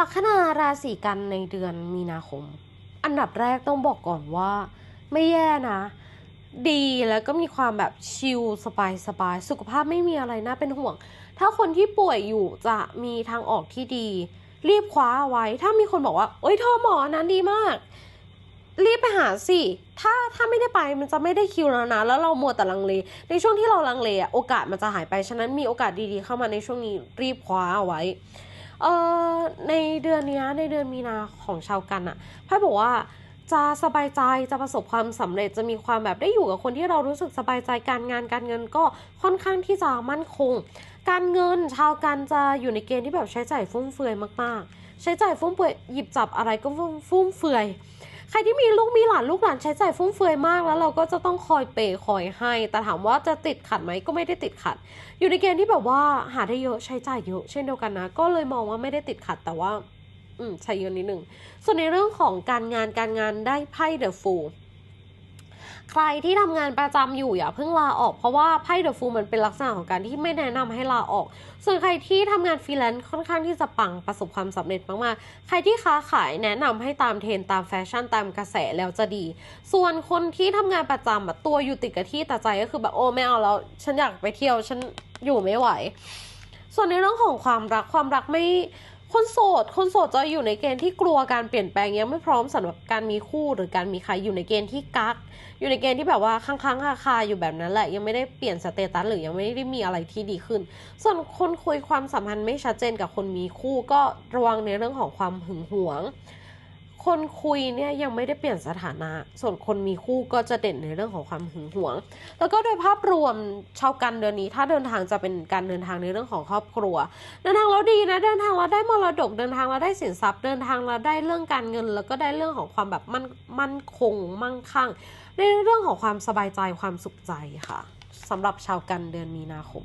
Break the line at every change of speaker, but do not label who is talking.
ลัคนาราศีกันในเดือนมีนาคม อันดับแรกต้องบอกก่อนว่า ไม่แย่นะ ดีแล้วก็มีความแบบชิลสบายสบายสุขภาพไม่มีอะไรน่าเป็นห่วง ถ้าคนที่ป่วยอยู่จะมีทางออกที่ดี รีบคว้าเอาไว้ ถ้ามีคนบอกว่าโอ๊ยเธอหมอนั้นดีมาก รีบไปหาสิ ถ้าถ้าไม่ได้ไปมันจะไม่ได้คิวแล้วนะ แล้วเรามัวแต่ลังเล ในช่วงที่เราลังเลอะโอกาสมันจะหายไป ฉะนั้นมีโอกาสดีๆเข้ามาในช่วงนี้รีบคว้าเอาไว้ เอ่อในเดือนนี้ในเดือนมีนาของชาวกันอะไพ่บอกว่าจะสบายใจจะประสบความสำเร็จจะมีความแบบได้อยู่กับคนที่เรารู้สึกสบายใจการงานการเงินก็ค่อนข้างที่จะมั่นคง การเงินชาวกันจะอยู่ในเกณฑ์ที่แบบใช้จ่ายฟุ่มเฟือยมากๆ ใช้จ่ายฟุ่มเฟือยหยิบจับอะไรก็ฟุ่มเฟือย ใครที่มีลูกมีหลานลูกหลานใช้จ่ายฟุ่มเฟือยมาก แล้วเราก็จะต้องคอยเปย์คอยให้ แต่ถามว่าจะติดขัดไหมก็ไม่ได้ติดขัด อยู่ในเกณฑ์ที่แบบว่าหาได้เยอะใช้จ่ายเยอะเช่นเดียวกันนะ ก็เลยมองว่าไม่ได้ติดขัดแต่ว่า อืมใช้เยอะนิดนึงส่วนในเรื่องของการงานการงานได้ไพ่เดอะฟู ใครที่ทำงานประจำอยู่อย่าเพิ่งลาออกเพราะว่าไพ่เดอะฟูมันเป็นลักษณะของการที่ไม่แนะนำให้ลาออก ส่วนใครที่ทำงานฟรีแลนซ์ค่อนข้างที่จะปังประสบความสำเร็จมากๆ ใครที่ค้าขายแนะนำให้ตามเทรนตามแฟชั่นตามกระแสแล้วจะดี ส่วนคนที่ทำงานประจำตัวอยู่ติดกับที่แต่ใจก็คือแบบโอ้ไม่เอาแล้วฉันอยากไปเที่ยวฉันอยู่ไม่ไหว ส่วนในเรื่องของความรักความรักไม่ คนโสด คนโสดจะอยู่ในเกณฑ์ที่กลัวการเปลี่ยนแปลงยังไม่พร้อมสำหรับการมีคู่หรือการมีใครอยู่ในเกณฑ์ที่กัก อยู่ในเกณฑ์ที่แบบว่าค้างๆคาๆอยู่แบบนั้นแหละ ยังไม่ได้เปลี่ยนสเตตัสหรือยังไม่ได้มีอะไรที่ดีขึ้น ส่วนคนคุยความสัมพันธ์ไม่ชัดเจนกับคนมีคู่ก็ระวังในเรื่องของความหึงหวง คนคุยเนี่ยยังไม่ได้เปลี่ยนสถานะ ส่วนคนมีคู่ก็จะเด่นในเรื่องของความหึงหวง แล้วก็โดยภาพรวมชาวกันเดือนนี้ ถ้าเดินทางจะเป็นการเดินทางในเรื่องของครอบครัว เดินทางแล้วดีนะเดินทางแล้วได้มรดกเดินทางแล้วได้สินทรัพย์เดินทางแล้วได้เรื่องการเงิน แล้วก็ได้เรื่องของความแบบมั่นมั่นคงมั่งคั่ง ในเรื่องของความสบายใจความสุขใจค่ะสำหรับชาวกันเดือนมีนาคม